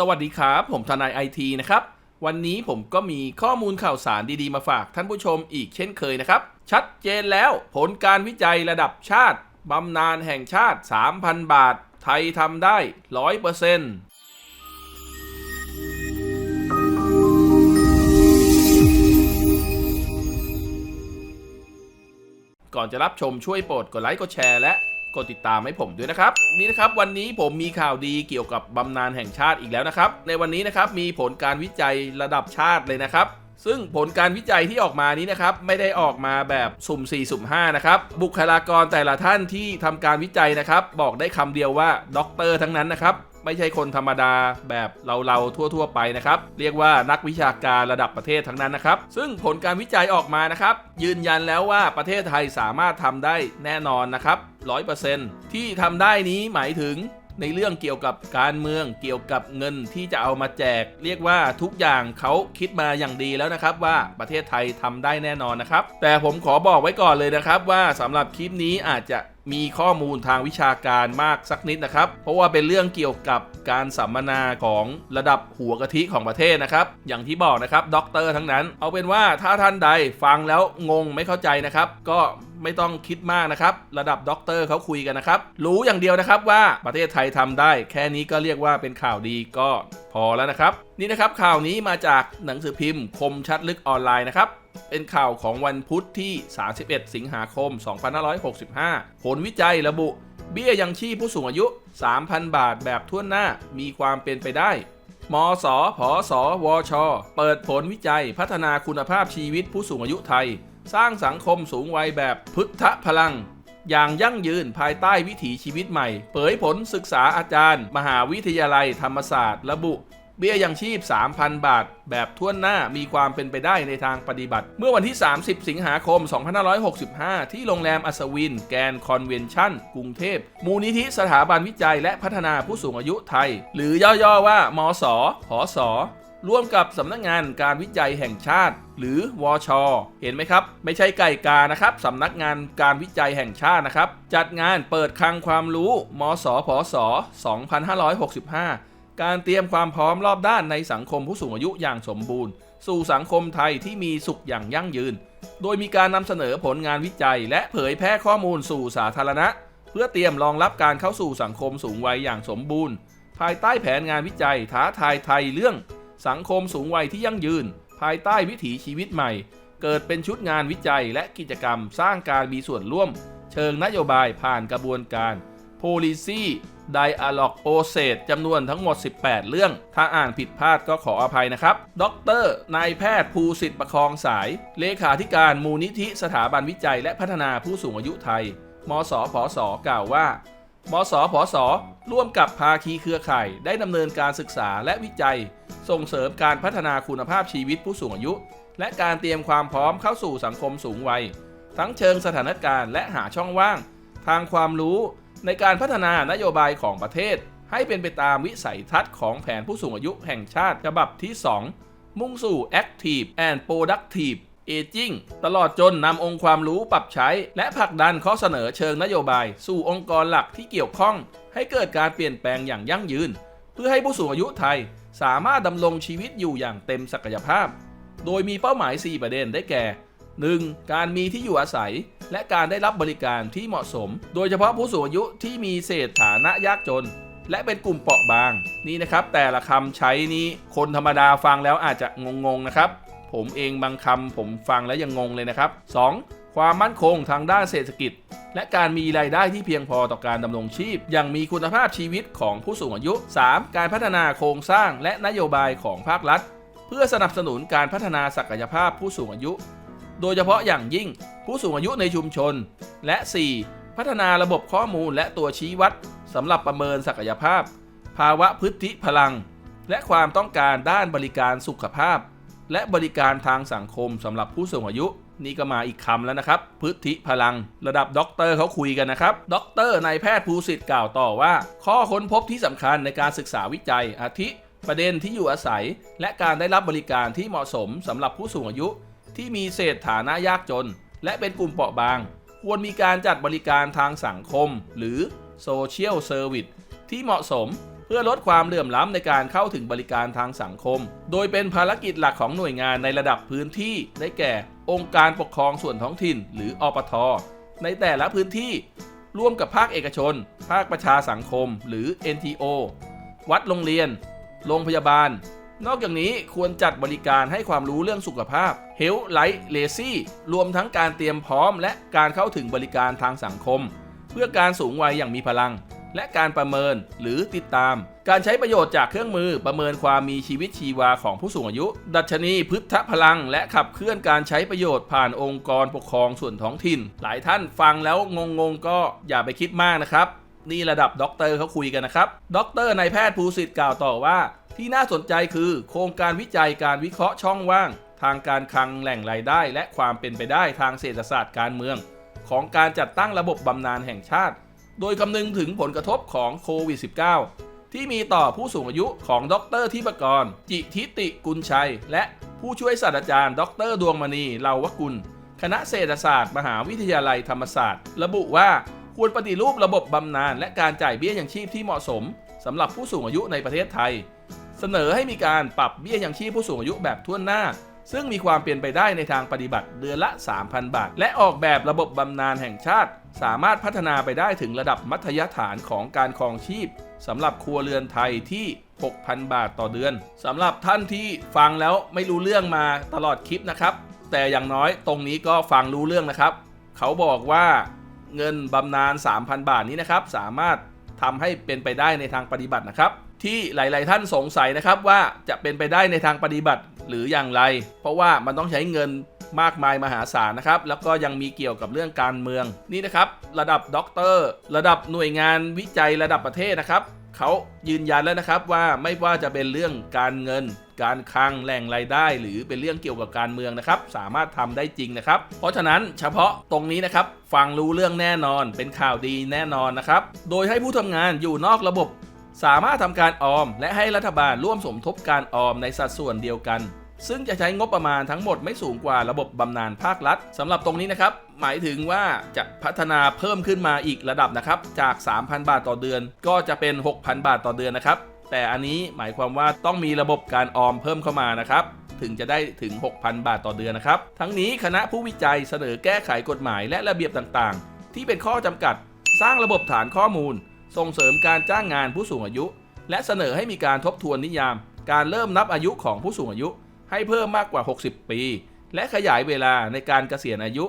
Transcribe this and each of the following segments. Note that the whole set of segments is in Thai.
สวัสดีครับ ผมทนายไอทีนะครับ วันนี้ผมก็มีข้อมูลข่าวสารดีๆมาฝากท่านผู้ชมอีกเช่นเคยนะครับ ชัดเจนแล้วผลการวิจัยระดับชาติบำนาญแห่งชาติ 3,000 บาท ไทยทำได้ 100%ก่อนจะรับชมช่วยโปรดกดไลค์กดแชร์และ กดติดตามให้ผมด้วยนะครับ นี่นะครับวันนี้ผมมีข่าวดีเกี่ยวกับบำนาญแห่งชาติอีกแล้วนะครับ ในวันนี้นะครับมีผลการวิจัยระดับชาติเลยนะครับซึ่งผลการวิจัยที่ออกมานี้นะครับ ไม่ได้ออกมาแบบสุ่ม 4 สุ่ม 5 นะครับ บุคลากรแต่ละท่านที่ทำการวิจัยนะครับ บอกได้คำเดียวว่าด็อกเตอร์ทั้งนั้นนะครับ ไม่ใช่คนธรรมดาแบบเราเราๆทั่ว ๆ ไปนะครับ เรียกว่านักวิชาการระดับประเทศทั้งนั้นนะครับ ซึ่งผลการวิจัยออกมานะครับ ยืนยันแล้วว่าประเทศไทยสามารถทำได้แน่นอนนะครับ 100%ที่ทำได้นี้หมายถึงในเรื่องเกี่ยวกับการเมืองเกี่ยวกับเงินที่จะเอามาแจก เรียกว่าทุกอย่างเขาคิดมาอย่างดีแล้วนะครับ ว่าประเทศไทยทำได้แน่นอนนะครับ แต่ผมขอบอกไว้ก่อนเลยนะครับ ว่าสำหรับคลิปนี้อาจจะ มีข้อมูลทางวิชาการมากสักนิดนะครับ เพราะว่าเป็นเรื่องเกี่ยวกับการสัมมนาของระดับหัวกะทิของประเทศนะครับ อย่างที่บอกนะครับด็อกเตอร์ทั้งนั้น เอาเป็นว่าถ้าท่านใดฟังแล้วงงไม่เข้าใจนะครับ ก็ไม่ต้องคิดมากนะครับ ระดับด็อกเตอร์เขาคุยกันนะครับ รู้อย่างเดียวนะครับว่าประเทศไทยทำได้ แค่นี้ก็เรียกว่าเป็นข่าวดีก็พอแล้วนะครับ นี่นะครับข่าวนี้มาจากหนังสือพิมพ์คมชัดลึกออนไลน์นะครับ เป็นข่าวของวันพุธที่ 31 สิงหาคม 2565 ผลวิจัยระบุ เบี้ยยังชีพผู้สูงอายุ 3,000 บาทแบบทั่วหน้ามีความเป็นไปได้ มสผสวช เปิดผลวิจัยพัฒนาคุณภาพชีวิตผู้สูงอายุไทย สร้างสังคมสูงวัยแบบพุทธพลัง อย่างยั่งยืนภายใต้วิถีชีวิตใหม่ เผยผลศึกษาอาจารย์ มหาวิทยาลัยธรรมศาสตร์ ระบุ เบี้ยยังชีพ 3,000 บาท แบบทั่วหน้ามีความเป็นไปได้ในทางปฏิบัติ เมื่อวันที่ 30 สิงหาคม 2565 ที่โรงแรมอัศวิน แกรนคอนเวนชั่น กรุงเทพ มูลนิธิสถาบันวิจัยและพัฒนาผู้สูงอายุไทย หรือย่อๆว่ามสผสร่วมกับสำนักงานการวิจัยแห่งชาติ หรือวอชเห็นไหมครับ ไม่ใช่ไก่กานะครับสำนักงานการวิจัยแห่งชาตินะครับ จัดงานเปิดคลังความรู้ มสผส2565 การเตรียมความพร้อมรอบด้านในสังคมผู้สูงอายุอย่างสมบูรณ์ สู่สังคมไทยที่มีสุขอย่างยั่งยืน โดยมีการนำเสนอผลงานวิจัย และเผยแพร่ข้อมูลสู่สาธารณะ เพื่อเตรียมรองรับการเข้าสู่สังคมสูงวัยอย่างสมบูรณ์ ภายใต้แผนงานวิจัยท้าทายไทยเรื่อง สังคมสูงวัยที่ยั่งยืน ภายใต้วิถีชีวิตใหม่ เกิดเป็นชุดงานวิจัยและกิจกรรม สร้างการมีส่วนร่วม เชิงนโยบายผ่านกระบวนการ policy dialogue process จำนวนทั้งหมด 18 เรื่อง ถ้าอ่านผิดพลาดก็ขออภัยนะครับ ดร นายแพทย์ภูสิทธิ์ประคองสาย เลขาธิการมูลนิธิสถาบันวิจัยและพัฒนาผู้สูงอายุไทย มสผสกล่าวว่ามสผสร่วมกับภาคีเครือข่าย ได้ดำเนินการศึกษาและวิจัย ส่งเสริมการพัฒนาคุณภาพชีวิตผู้สูงอายุ และการเตรียมความพร้อมเข้าสู่สังคมสูงวัย ทั้งเชิงสถานการณ์และหาช่องว่าง ทางความรู้ ในการพัฒนานโยบายของประเทศ ให้เป็นไปตามวิสัยทัศน์ของแผนผู้สูงอายุแห่งชาติฉบับที่ 2 มุ่งสู่ Active and Productive Aging ตลอดจนนำองค์ความรู้ปรับใช้ และผลักดันข้อเสนอเชิงนโยบาย สู่องค์กรหลักที่เกี่ยวข้อง ให้เกิดการเปลี่ยนแปลงอย่างยั่งยืน เพื่อให้ผู้สูงอายุไทย สามารถดำรงชีวิตอยู่อย่างเต็มศักยภาพ โดยมีเป้าหมาย 4 ประเด็นได้แก่ 1. การมีที่อยู่อาศัย และการได้รับบริการที่เหมาะสม โดยเฉพาะผู้สูงอายุที่มีเศรษฐานะยากจน และเป็นกลุ่มเปราะบางนี่นะครับ แต่ละคำใช้นี้คนธรรมดาฟังแล้วอาจจะงงๆนะครับ ผมเองบางคำผมฟังแล้วยังงงเลยนะครับ 2. ความมั่นคงทางด้านเศรษฐกิจ และการมีรายได้ที่เพียงพอต่อการดำรงชีพ อย่างมีคุณภาพชีวิตของผู้สูงอายุ 3. การพัฒนาโครงสร้างและนโยบายของภาครัฐ เพื่อสนับสนุนการพัฒนาศักยภาพผู้สูงอายุ โดยเฉพาะอย่างยิ่ง ผู้สูงอายุในชุมชน และ 4. พัฒนาระบบข้อมูลและตัวชี้วัดสำหรับประเมินศักยภาพ ภาวะพฤติพลัง และความต้องการด้านบริการสุขภาพ และบริการทางสังคมสำหรับผู้สูงอายุนี่ก็มาอีกคำแล้วนะครับพฤติพลัง ระดับด็อกเตอร์เขาคุยกันนะครับด็อกเตอร์นายแพทย์ภูสิทธิ์กล่าวต่อว่า ข้อค้นพบที่สำคัญในการศึกษาวิจัย อาทิ ประเด็นที่อยู่อาศัย และการได้รับบริการที่เหมาะสมสำหรับผู้สูงอายุ ที่มีเศษฐานะยากจน และเป็นกลุ่มเปราะบาง ควรมีการจัดบริการทางสังคม หรือ Social Service ที่เหมาะสมเพื่อลดความเหลื่อมล้ำในการเข้าถึงบริการทางสังคม โดยเป็นภารกิจหลักของหน่วยงานในระดับพื้นที่ ได้แก่ องค์การปกครองส่วนท้องถิ่น หรืออปท ในแต่ละพื้นที่ ร่วมกับภาคเอกชน ภาคประชาสังคม หรือ NTO วัดโรงเรียน โรงพยาบาล นอกจากนี้ควรจัดบริการให้ความรู้เรื่องสุขภาพ Health Light Lazy รวมทั้งการเตรียมพร้อม และการเข้าถึงบริการทางสังคม เพื่อการสูงวัยอย่างมีพลัง และการประเมินหรือติดตาม การใช้ประโยชน์จากเครื่องมือประเมินความมีชีวิตชีวาของผู้สูงอายุ ดัชนีพฤทธพลัง และขับเคลื่อนการใช้ประโยชน์ผ่านองค์กรปกครองส่วนท้องถิ่น หลายท่านฟังแล้วงงๆก็อย่าไปคิดมากนะครับ นี่ระดับด็อกเตอร์เขาคุยกันนะครับด็อกเตอร์นายแพทย์ภูสิทธิ์กล่าวต่อว่า ที่น่าสนใจคือโครงการวิจัยการวิเคราะห์ช่องว่าง ทางการคลังแหล่งรายได้ และความเป็นไปได้ทางเศรษฐศาสตร์การเมือง ของการจัดตั้งระบบบำนาญแห่งชาติ โดยคำนึงถึงผลกระทบของโควิด -19 ที่มีต่อผู้สูงอายุของดรทิปกร จิทิติกุลชัย และผู้ช่วยศาสตราจารย์ ดรดวงมณีเลาวกุล คณะเศรษฐศาสตร์ มหาวิทยาลัยธรรมศาสตร์ ระบุว่า ควรปฏิรูประบบบำนาญและการจ่ายเบี้ยยังชีพที่เหมาะสมสำหรับผู้สูงอายุในประเทศไทย เสนอให้มีการปรับเบี้ยยังชีพผู้สูงอายุแบบทั่วหน้า ซึ่งมีความเปลี่ยนไปได้ในทางปฏิบัติเดือนละ 3,000 บาท และออกแบบระบบบำนาญแห่งชาติ สามารถพัฒนาไปได้ถึงระดับมัธยฐานของการครองชีพสำหรับครัวเรือนไทยที่ 6,000 บาทต่อเดือนสำหรับท่านที่ฟังแล้วไม่รู้เรื่องมาตลอดคลิปนะครับ แต่อย่างน้อยตรงนี้ก็ฟังรู้เรื่องนะครับ เขาบอกว่า เงินบำนาญ3,000 บาทนี้นะครับ สามารถทำให้เป็นไปได้ในทางปฏิบัตินะครับ ที่หลาย ๆ ท่านสงสัยนะครับว่าจะเป็นไปได้ในทางปฏิบัติหรืออย่างไร เพราะว่ามันต้องใช้เงินมากมายมหาศาลนะครับ แล้วก็ยังมีเกี่ยวกับเรื่องการเมืองนี่นะครับ ระดับด็อกเตอร์ ระดับหน่วยงานวิจัยระดับประเทศนะครับ เขายืนยันแล้วนะครับว่าไม่ว่าจะเป็นเรื่องการเงิน การคลังแหล่งรายได้ หรือเป็นเรื่องเกี่ยวกับการเมืองนะครับ สามารถทำได้จริงนะครับ เพราะฉะนั้นเฉพาะตรงนี้นะครับฟังรู้เรื่องแน่นอน เป็นข่าวดีแน่นอนนะครับ โดยให้ผู้ทำงานอยู่นอกระบบ สามารถทำการออม และให้รัฐบาลร่วมสมทบการออมในสัดส่วนเดียวกัน ซึ่งจะใช้งบประมาณทั้งหมดไม่สูงกว่าระบบบำนาญภาครัฐสำหรับตรงนี้นะครับ หมายถึงว่าจะพัฒนาเพิ่มขึ้นมาอีกระดับนะครับ จาก 3,000 บาทต่อเดือน ก็จะเป็น 6,000 บาทต่อเดือนนะครับ แต่อันนี้หมายความว่าต้องมีระบบการออมเพิ่มเข้ามานะครับถึงจะได้ถึง 6,000 บาทต่อเดือนนะครับ ทั้งนี้คณะผู้วิจัยเสนอแก้ไขกฎหมายและระเบียบต่างๆ ที่เป็นข้อจำกัด สร้างระบบฐานข้อมูล ส่งเสริมการจ้างงานผู้สูงอายุ และเสนอให้มีการทบทวนนิยาม การเริ่มนับอายุของผู้สูงอายุ ให้เพิ่มมากกว่า 60 ปี และขยายเวลาในการเกษียณอายุ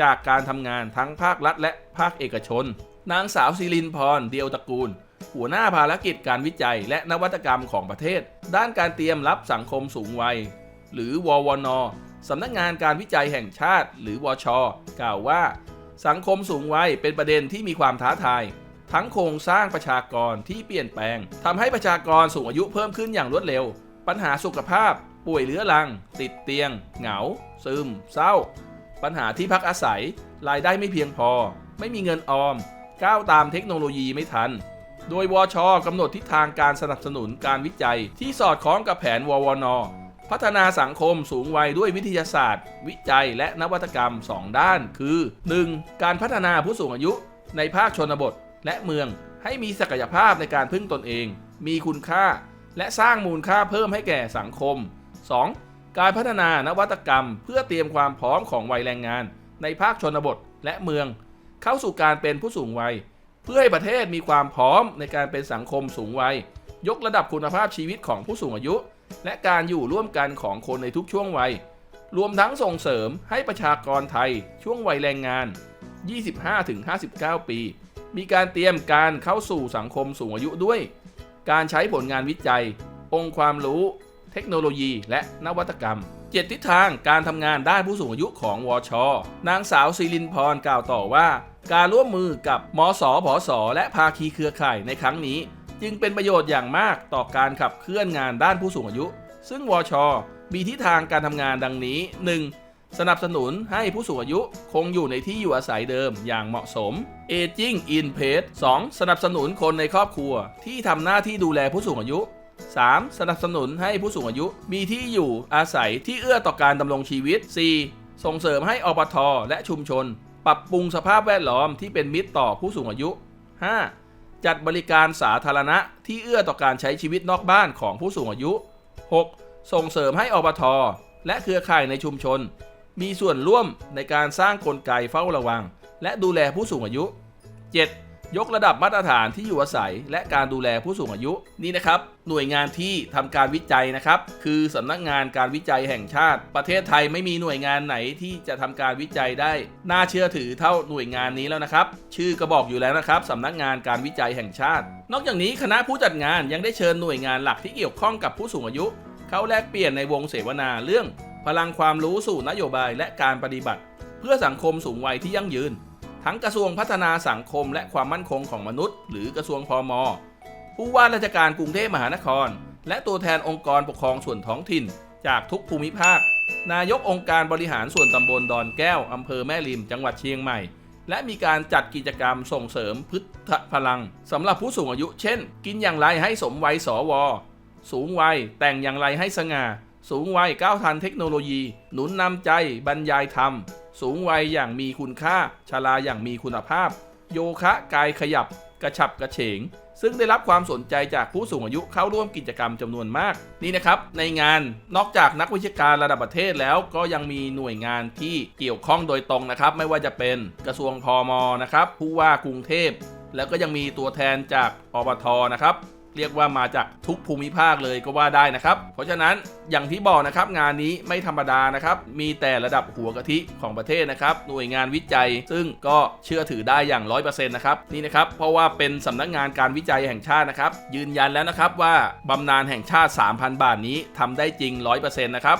จากการทำงานทั้งภาครัฐและภาคเอกชน นางสาวศิรินพร เดียวตระกูล หัวหน้าภารกิจการวิจัยและนวัตกรรมของประเทศ ด้านการเตรียมรับสังคมสูงวัย หรือววนสำนักงานการวิจัยแห่งชาติ หรือวช กล่าวว่า สังคมสูงวัยเป็นประเด็นที่มีความท้าทาย ทั้งโครงสร้างประชากรที่เปลี่ยนแปลงทำให้ประชากรสูงอายุเพิ่มขึ้นอย่างรวดเร็ว ปัญหาสุขภาพ ป่วยเรื้อรัง ติดเตียง เหงา ซึม เศร้า ปัญหาที่พักอาศัย รายได้ไม่เพียงพอ ไม่มีเงินออม ก้าวตามเทคโนโลยีไม่ทัน โดยวชกำหนดทิศทางการสนับสนุนการวิจัย ที่สอดคล้องกับแผนววนพัฒนาสังคมสูงวัยด้วยวิทยาศาสตร์ วิจัยและนวัตกรรม 2 ด้าน คือ 1. การพัฒนาผู้สูงอายุในภาคชนบทและเมือง ให้มีศักยภาพในการพึ่งตนเอง มีคุณค่า และสร้างมูลค่าเพิ่มให้แก่สังคม 2. การพัฒนานวัตกรรม เพื่อเตรียมความพร้อมของวัยแรงงาน ในภาคชนบทและเมือง เข้าสู่การเป็นผู้สูงวัย เพื่อให้ประเทศมีความพร้อมในการเป็นสังคมสูงวัย ยกระดับคุณภาพชีวิตของผู้สูงอายุ และการอยู่ร่วมกันของคนในทุกช่วงวัย รวมทั้งส่งเสริมให้ประชากรไทยช่วงวัยแรงงาน 25-59 ปี มีการเตรียมการเข้าสู่สังคมสูงอายุด้วย การใช้ผลงานวิจัย องค์ความรู้ เทคโนโลยี และนวัตกรรมเจ็ดทิศทางการทำงานด้านผู้สูงอายุของวช นางสาวศิรินพรกล่าวต่อว่า การร่วมมือกับมสผส และภาคีเครือข่ายในครั้งนี้ จึงเป็นประโยชน์อย่างมากต่อการขับเคลื่อนงานด้านผู้สูงอายุ ซึ่งวช มีทิศทางการทำงานดังนี้ 1. สนับสนุนให้ผู้สูงอายุคงอยู่ในที่อยู่อาศัยเดิมอย่างเหมาะสม Aging in Place 2. สนับสนุนคนในครอบครัว ที่ทำหน้าที่ดูแลผู้สูงอายุ 3. สนับสนุนให้ผู้สูงอายุมีที่อยู่อาศัยที่เอื้อต่อการดำรงชีวิต 4. ส่งเสริมให้อปทและชุมชน ปรับปรุงสภาพแวดล้อมที่เป็นมิตรต่อผู้สูงอายุ 5. จัดบริการสาธารณะที่เอื้อต่อการใช้ชีวิตนอกบ้านของผู้สูงอายุ 6. ส่งเสริมให้อบทและเครือข่ายในชุมชน มีส่วนร่วมในการสร้างกลไกเฝ้าระวัง และดูแลผู้สูงอายุ 7. ยกระดับมาตรฐานที่อยู่อาศัย และการดูแลผู้สูงอายุนี่นะครับ หน่วยงานที่ทำการวิจัยนะครับ คือสำนักงานการวิจัยแห่งชาติ ประเทศไทยไม่มีหน่วยงานไหนที่จะทำการวิจัยได้ น่าเชื่อถือเท่าหน่วยงานนี้แล้วนะครับ ชื่อก็บอกอยู่แล้วนะครับสำนักงานการวิจัยแห่งชาติ นอกจากนี้คณะผู้จัดงานยังได้เชิญหน่วยงานหลักที่เกี่ยวข้องกับผู้สูงอายุ เข้าแลกเปลี่ยนในวงเสวนาเรื่อง พลังความรู้สู่นโยบายและการปฏิบัติ เพื่อสังคมสูงวัยที่ยั่งยืน ทั้งกระทรวงพัฒนาสังคมและความมั่นคงของมนุษย์ หรือกระทรวงพมผู้ว่าราชการกรุงเทพมหานคร และตัวแทนองค์กรปกครองส่วนท้องถิ่น จากทุกภูมิภาค นายกองค์การบริหารส่วนตำบลดอนแก้ว อำเภอแม่ริม จังหวัดเชียงใหม่ และมีการจัดกิจกรรมส่งเสริมพฤทธพลังสำหรับผู้สูงอายุ เช่น กินอย่างไรให้สมวัยสว สูงวัยแต่งอย่างไรให้สง่า สูงวัยก้าวทันเทคโนโลยี หนุนนำใจบรรยายธรรม สูงวัยอย่างมีคุณค่า ชราอย่างมีคุณภาพ โยคะกายขยับ กระฉับกระเฉง ซึ่งได้รับความสนใจจากผู้สูงอายุเข้าร่วมกิจกรรมจำนวนมาก นี่นะครับ ในงานนอกจากนักวิชาการระดับประเทศแล้วก็ยังมีหน่วยงานที่เกี่ยวข้องโดยตรงนะครับ ไม่ว่าจะเป็นกระทรวงพอมนะครับผู้ว่ากรุงเทพแล้วก็ยังมีตัวแทนจากอบทนะครับ เรียกว่ามาจากทุกภูมิภาคเลยก็ว่าได้นะครับ เพราะฉะนั้นอย่างที่บอกนะครับงานนี้ไม่ธรรมดานะครับ มีแต่ระดับหัวกะทิของประเทศนะครับ หน่วยงานวิจัยซึ่งก็เชื่อถือได้อย่าง 100%นะครับนี่นะครับ เพราะว่าเป็นสำนักงานการวิจัยแห่งชาตินะครับ ยืนยันแล้วนะครับว่าบำนาญแห่งชาติ 3,000 บาทนี้ทำได้จริง 100%นะครับ